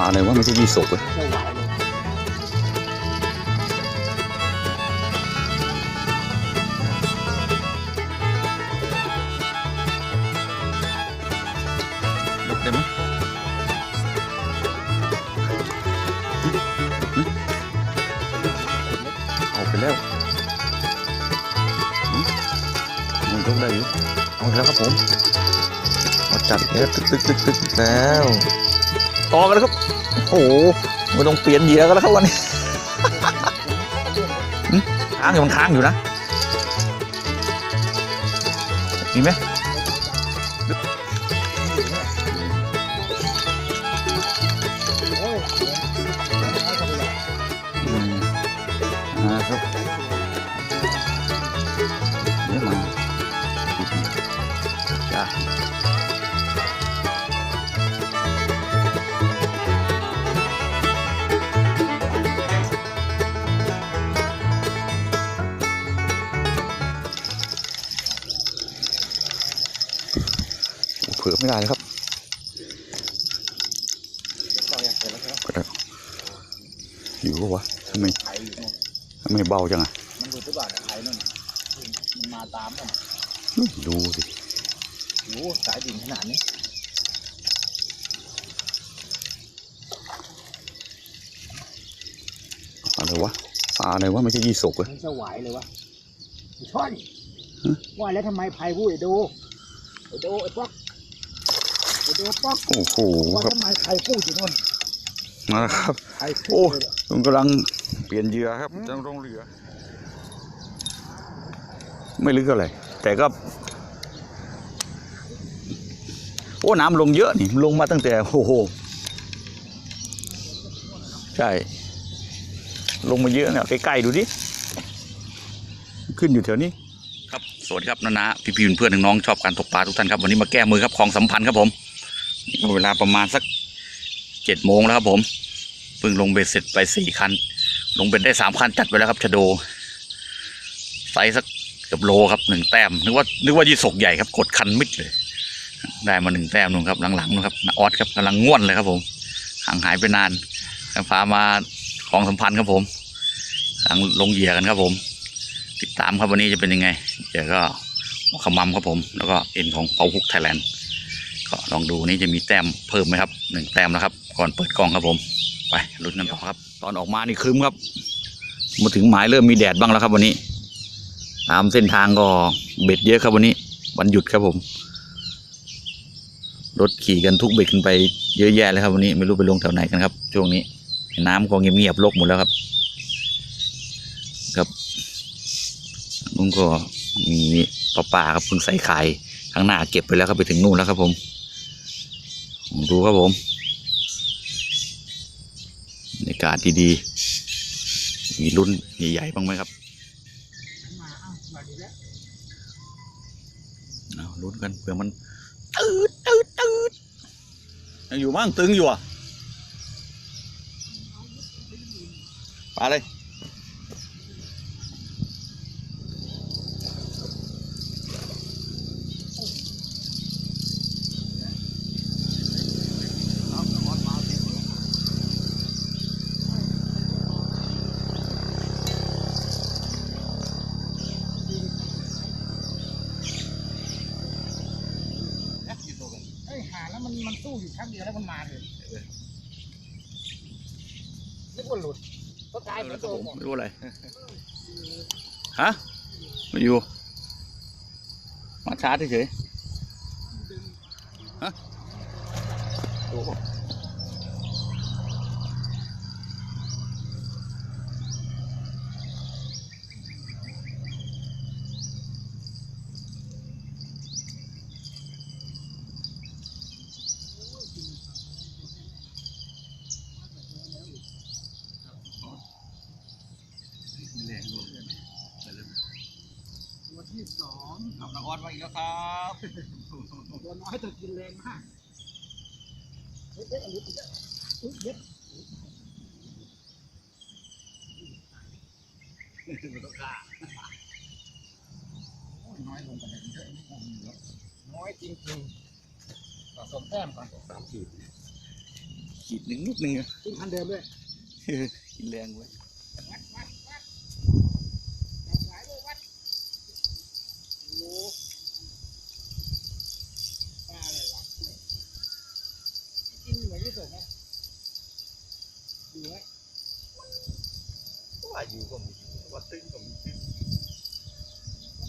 าอะไรวะไม่ใช่ยี่สกเว้ยไม่ไหวเลยลกได้ไหมออกไปแล้วหึมันยกได้อยู่เอาอีกแล้วครับผมมาจัดแล้วตึกตึกตึกตึกแล้ว ต่อกันแล้วครับโอ้โหไม่ต้องเปลี่ยนเหยื่อกันแล้วครับวันนี้ค้างอยู่มันค้างอยู่นะมีไหมโอ้ยน้อยก็ไม่ไหวอืมนะครับ ไม่ได้เลยครับก็ยังเสร็จแล้วครับก็ได้อยู่ปะวะทำไมไถอยู่นู่นทำไมเบาจังอะมันดูที่บ้านไถนู่นมันมาตามกันดูสิโอ้สายดินขนาดนี้อะไรวะปลาอะไรวะไม่ใช่ยี่สกเว้ยมันจะไหวเลยวะไอ้ช่อนฮะว่าแล้วทำไมไผ่พูดไอ้โดไอ้โดไอ้ป๊อก ไอ้โดป๊อกโอ้โหว่าครับทำไมไผ่พูดอยู่นู่นมาแล้วครับไผ่โอ้พูดเลยผมกำลังเปลี่ยนเหยื่อครับจะลงเรือ ไม่ลึกเท่าไหร่แต่ก็ โอ้น้ำลงเยอะนี่ลงมาตั้งแต่โอ้โหใช่ ลงมาเยอะเนี่ยใกล้ๆดูดิขึ้นอยู่แถวนี้ ครับ สวัสดีครับนานาพี่พี่เพื่อนๆน้องๆชอบการตกปลาทุกท่านครับ วันนี้มาแก้มือครับของสัมพันธ์ครับผมนี่ก็ เวลาประมาณสักเจ็ดโมงแล้วครับผมเพิ่งลงเบ็ดเสร็จไปสี่คัน ลงเบ็ดได้สามคันจัดไปแล้วครับชะโดไซส์สักเกือบโลครับหนึ่งแต้มนึกว่านึกว่ายี่สกใหญ่ครับกดคันมิดเลย ได้มาหนึ่งแต้มนู่นครับหลังๆนู่นครับออสครับกำลังง่วนเลยครับผมห่างหายไปนานพามาของสัมพันธ์ครับผมกำลังลงเหยื่อกันครับผม ติดตามครับวันนี้จะเป็นยังไงเดี๋ยวก็ขมำครับผม แล้วก็เอ็นของเปาฮุกไทยแลนด์ ก็ลองดูนี่จะมีแต้มเพิ่มไหมครับหนึ่งแต้มแล้วครับ ก่อนเปิดกล้องครับผม ไปลุ้นกันต่อครับ ตอนออกมานี่ครึ้มครับ มาถึงหมายเริ่มมีแดดบ้างแล้วครับวันนี้ ตามเส้นทางก็เบ็ดเยอะครับวันนี้ วันหยุดครับผม รถขี่กันทุกเบ็ดกันไปเยอะแยะเลยครับวันนี้ไม่รู้ไปลงแถวไหนกันครับ ช่วงนี้ น้ำก็เงียบๆลกหมดแล้วครับ ครับลุงก็มีปลาป่าครับเพิ่งใส่ไข่ข้างหน้าเก็บไปแล้วครับไปถึงนู่นแล้วครับผม ดูครับผมบรรยากาศดีๆมีรุ่นใหญ่ๆบ้างไหมครับเอามาดีแล้วเอาลุ้นกันเผื่อมันตืดตืดตืดยังอยู่มั้งตึงอยู่อะปลาเลยเอ้ยหาแล้วมันมัน สู้อยู่ครั้งเดียวแล้วมันมาเลยนึกว่าหลุดก็กลายเป็นโดนหมดไม่รู้อะไรฮะไม่อยู่ มาช้าเฉยๆฮะโอ้โหไม่แรงเลย ตัวที่สอง ทำนัก อนมาอีกแล้วครับตัวน้อยแต่กินแรงมากเฮ้ยเฮ้ยอันนี้อุ๊ยเย็ดไม่ต้องกล้าโอ้ยน้อยลงกันเยอะไม่คงอยู่แล้วน้อยจริงๆสะสมแต้มก่อนสามขีดขีดหนึ่งนิดนึงอะขึ้นคันเดิมด้วยกินแรงไว้ย วัดวัดวัดจับสายด้วยวัดโอ้โหปลาอะไรวะกินเหมือนที่สุดนะดูไว้ ว่าอยู่ก็มีว่าตึงก็มีตึง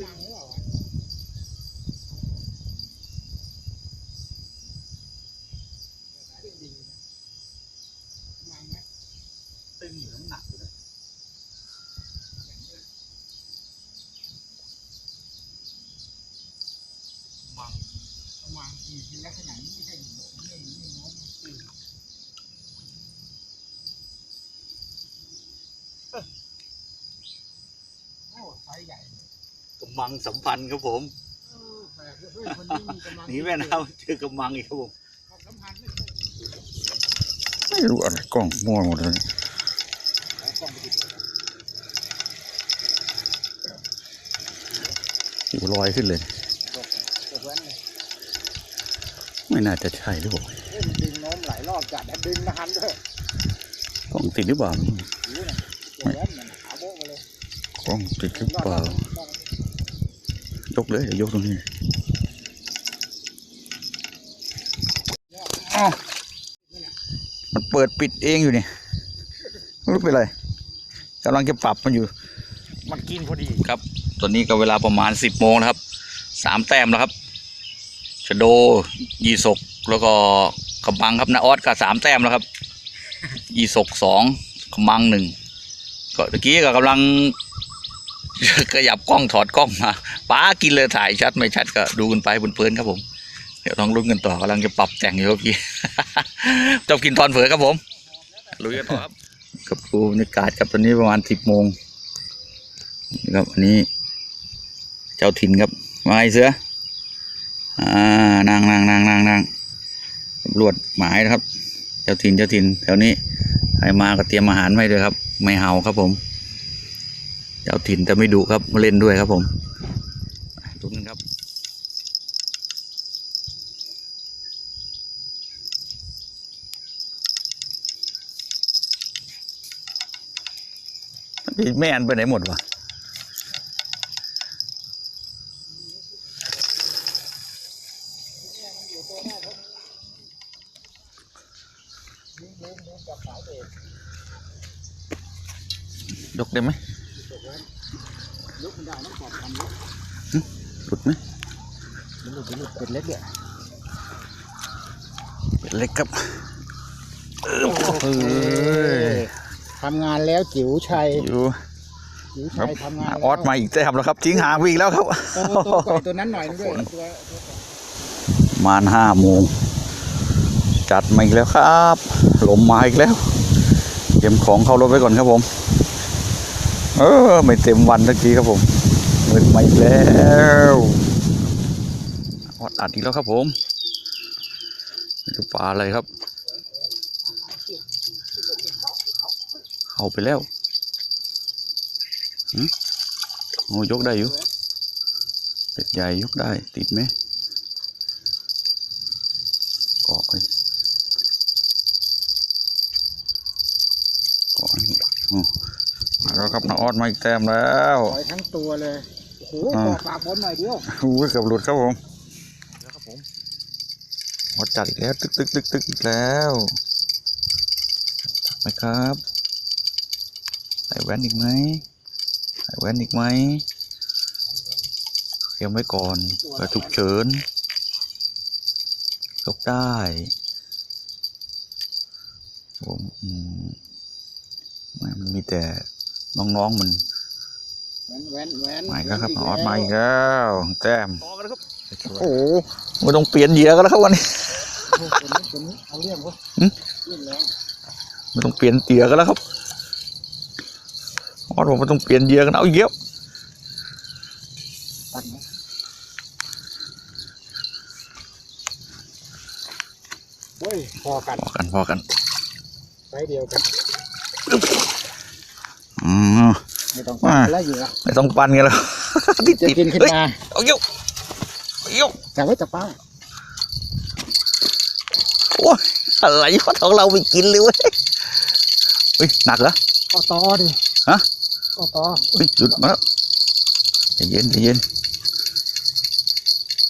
ดังหรือเปล่าวะแต่สายเป็นดีนะมันไหม ตึงอยู่น้ำหนักอยู่นะ มัง ประมาณกี่ทีลักษณะนี้ไม่ใช่หนูไม่ไม่น้องมันตื่นโอ้ไซส์ใหญ่กำมังสัมพันธ์ครับผมเออแปลกเฮ้ยคนนี้มีกำลังหนีแม่น้ำเจอกำมังอีกครับผมความสัมพันธ์ไม่ใช่ไม่รู้อะไรกล้องมั่วหมดเลยเอากล้องไปติดอยู่ลอยขึ้นเลยกดแว้นเลย ไม่น่าจะใช่หรือเปล่าเฮ้ยมันดึงโน้มหลายรอบจัดแล้วดึงนานด้วยกล้องติดหรือเปล่าหิวน่ะกดแว้นมันขาโบ๊ะมาเลยกล้องติดหรือเปล่ายกเลยเดี๋ยวยกตรงนี้อ้าวมันเปิดปิดเองอยู่นี่ไม่รู้เป็นไรกำลังจะปรับมันอยู่ มันกินพอดีครับ ตอนนี้ก็เวลาประมาณสิบโมงนะครับสามแต้มแล้วครับ ชโดยีศกแล้วก็ขมังครับนาออสก็สามแต้มแล้วครับยีศกสองขมังหนึ่งก็ตะกี้ก็กำลังขยับกล้องถอดกล้องมาป้ากินเลยถ่ายชัดไม่ชัดก็ดูกันไปเพลินๆครับผม เดี๋ยวต้องลุ้นกันต่อกำลังจะปรับแต่งอยู่ครับพี่จบกินตอนเผลอครับผมลุยกันต่อครับกับดูบรรยากาศครับตอนนี้ประมาณสิบโมงนี่ครับอันนี้ เจ้าถิ่นครับมาไอเสือ อ่านางนางนางนางนางตำรวจหมายนะครับ เจ้าถิ่นเจ้าถิ่นแถวนี้ใครมาก็เตรียมอาหารไว้ด้วยครับ ไม่เห่าครับผม เจ้าถิ่นแต่ไม่ดุครับมาเล่นด้วยครับผมทุกนครับแม่อันไปไหนหมดวะ ยกได้ไหมยกมันได้ต้องปอบทำยกหลุดไหมมันหลุดมันหลุดเป็นเล็กเนี่ยเป็นเล็กครับเออเออทำงานแล้วจิ๋วชัยอยู่จิ๋วครัชับยทำงานออสมาอีกแต้มแล้วครับทิ้งห่างไปอีกแล้วครับตัวตัวตัวตัวนั้นหน่อยนึงด้วยตัวประมาณห้าโมง จัดมาอีกแล้วครับลมมาอีกแล้วเก็บของเข้ารถไว้ก่อนครับผม เออไม่เต็มวันสักทีครับผมมืดมาอีกแล้วออดอัดอีกแล้วครับผมนี่คือปลาอะไรครับ เข้าไปแล้วหืมโอ้ยกได้อยู่เป็ดใหญ่ยกได้ติดไหมเกาะไป มาแล้วครับน้าออดมาอีกแต้มแล้วปล่อยทั้งตัวเลยโอ้โหอ่าปอกปากบนหน่อยเดียวอุ้ยเกือบหลุดครับผมแล้วครับผมออดจัดอีกแล้ว ตึกตึกตึกตึกอีกแล้วจับไหมครับใส่แว่นอีกไหมใส่แว่นอีกไหมเตรียมไว้ก่อนเผื่อฉุกเฉินยกได้ผมอืมไม่มันมีแต่น้องๆมันแว้นแว้นแว้นมาอีกแล้วครับออดมาอีกแล้วแต้มต่อกันแล้วครับโอ้โหไม่ต้องเปลี่ยนเหยื่อกันแล้วครับวันนี้โอ้โหตัวนี้ตัวนี้เอาเรื่องวะหึเรื่องแรงไม่ต้องเปลี่ยนเหยื่อกันแล้วครับออดผมไม่ต้องเปลี่ยนเหยื่อกันเอาอีกแล้วตัดนะเฮ้ยพอกันพอกันพอกันไซส์เดียวกัน อืม ไม่ ต้องปัดแล้วอยู่ละไม่ต้องปั่นกันแล้วติดจะติดกินขึ้นเฮ้ยมาเอาเยอะเอาเยอะแต่ว่าจะป้าโอ้ยอะไรวะของเราไม่กินเลยเว้ยเฮ้ยหนักเหรอก็ต่อดิฮะก็ต่อเฮ้ยหลุดมาแล้วใจเย็นใจเย็น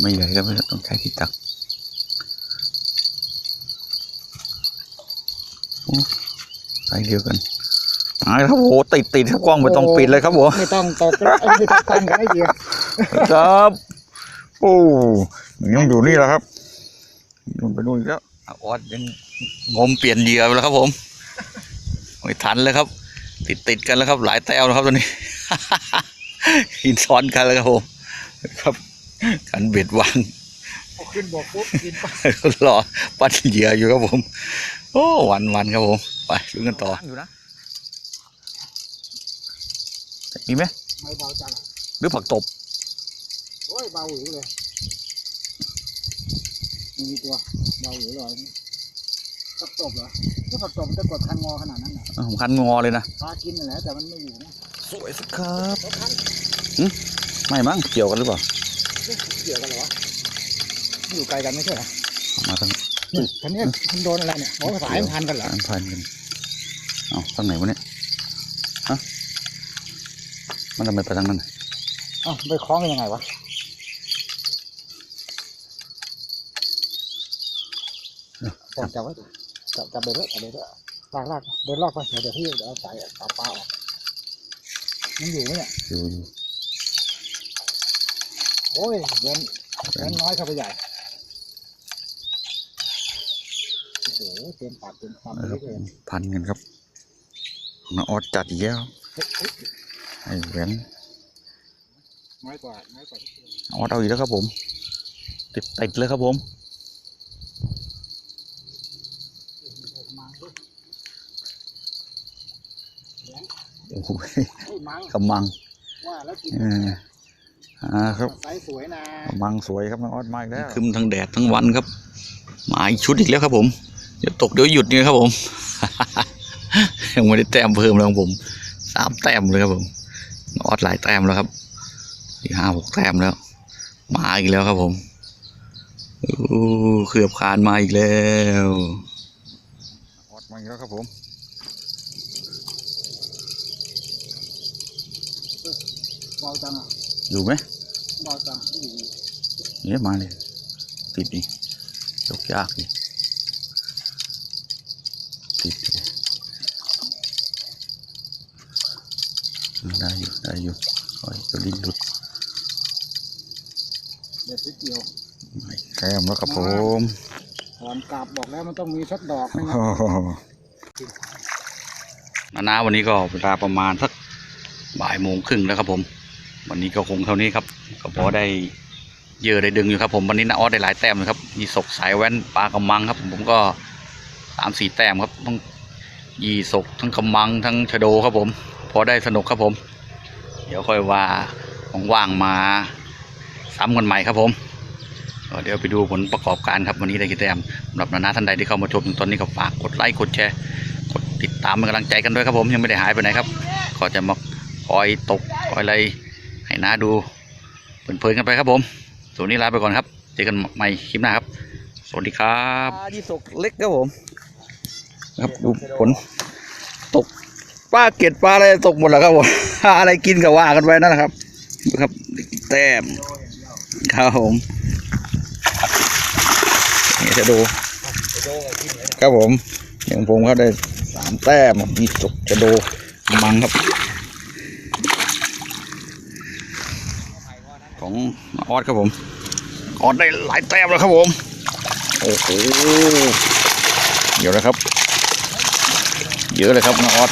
ไม่ใหญ่ก็ไม่ต้องใช้ที่ตักโอ้ไปเดียวกัน หายครับโหติดติดครับกล้องไม่ต้องปิดเลยครับผมไม่ต้องตกแล้วไม่ต้องกันกันไอ้เดียวครับโอ้ยังอยู่นี่แหละครับนู่นไปนู่นอีกแล้วออดยังงมเปลี่ยนเหยื่อไปแล้วครับ ผมไม่ทันเลยครับ ติดติดกันแล้วครับ หลายแต้วแล้วครับตอนนี้หินซ้อนกันแล้วครับผมครับกันเบ็ดวางขึ้นบอกปุ๊บกินไปรอปั้นเหยื่ออยู่ครับผม โอ้วันวันครับผม ไปลุ้นกันต่ออยู่นะ มีไหมไม่เบาจังหรือผักตบโอ้ยเบาหวิวเลยมีตัวเบาหวิวเลยผักตบเหรอถ้าผักตบมันจะกดคันงอขนาดนั้นน่ะอะผมคันงอเลยนะปลากินนั่นแหละแต่มันไม่อยู่นะสวยสุดครับรถคันไม่มั้งเกี่ยวกันหรือเปล่าเกี่ยวกันเหรอวะมันอยู่ไกลกันไม่ใช่เหรอมาทางนี่คันนี้มันโดนอะไรเนี่ยโอ้สายมันพันกันเหรออันพันกันเอาทางไหนวะเนี่ยฮะ มันทำไมไปทางนั้นน่ะเอ้าไปคล้องกันยังไงวะจับจับไว้จับจับเดินเลยจับเดินเลยลากลากเดินลอกไปเดี๋ยวเดี๋ยวพี่เดี๋ยวเอาสายเอาปลาออกมันอยู่ไหมเนี่ยอยู่อยู่โอ้ยเดินเดินน้อยเข้าไปใหญ่โอ้โหเต็มปากเต็มคำนะเลครัยบเลยพันกันครับน้าออดจัดอีกแล้ว ไอ้แหวนน้อยกว่าน้อยกว่าทุกคนออดเอาอีกแล้วครับผม ติดติดเลยครับผมมังด้วยโอ้โหเฮ้ยมังกำมังว่าแล้วกินเอออ่าครับไซส์สวยนะกำมังสวยครับน้าออดมาอีกแล้วคึมทั้งแดดทั้งวันครับมาอีกชุดอีกแล้วครับผมเดี๋ยวตกเดี๋ยวหยุดเนี่ยครับผมยังไม่ได้แต้มเพิ่มเลยของผมสามแต้มเลยครับผมน้า ออดหลายแต้มแล้วครับที่ห้าหกแต้มแล้ว มาอีกแล้วครับผมโอ้เขือบคานมาอีกแล้วออดมาอีกแล้วครับผมเบาจังอะอยู่ไหมเบาจังไม่อยู่เนี่ยมาเลยติดดิยกยากดิติด ได้อยู่ได้อยู่คอยจะดิ้นหลุดเด็ดนิดเดียวไม่แต้มแล้วครับผมถอนกลับบอกแล้วมันต้องมีสักดอกไม่งั้นนานาวันนี้ก็เวลาประมาณสักบ่ายโมงครึ่งแล้วครับผม วันนี้ก็คงเท่านี้ครับก็พอได้เยอะได้ดึงอยู่ครับผมวันนี้นาออสได้หลายแต้มเลยครับมีศกสายแว่นปลากระมังครับ ผมก็สามสี่แต้มครับทั้งยี่ศกทั้งกระมังทั้งชะโดครับผม พอได้สนุกครับผม เดี๋ยวค่อยว่าว่างๆมาซ้ำกันใหม่ครับผมก็เดี๋ยวไปดูผลประกอบการครับวันนี้ได้กี่แต้มสำหรับนานาท่านใดที่เข้ามาชมถึงตอนนี้ก็ฝากกดไลค์กดแชร์กดติดตามเป็นกำลังใจกันด้วยครับผมยังไม่ได้หายไปไหนครับก็จะมาคอยตกคอยอะไรให้น้าดูเพลินๆกันไปครับผมส่วนนี้ลาไปก่อนครับเจอกันใหม่คลิปหน้าครับ สวัสดีครับปลาที่ตกเล็กครับผม ครับดูผลตก ปลาเก็ดปลาอะไรตกหมดแล้วครับผมอะไรกินก็ว่ากันไปนั่นแหละครับครับ แต้มครับผมนี่จะดูครับผมอย่างผมเขาได้สามแต้มมีจกจะโดมังครับ ของออดครับผมออดได้หลายแต้มแล้วครับผมโอ้โหเดี๋ยวนะครับเยอะเลยครับน้าออด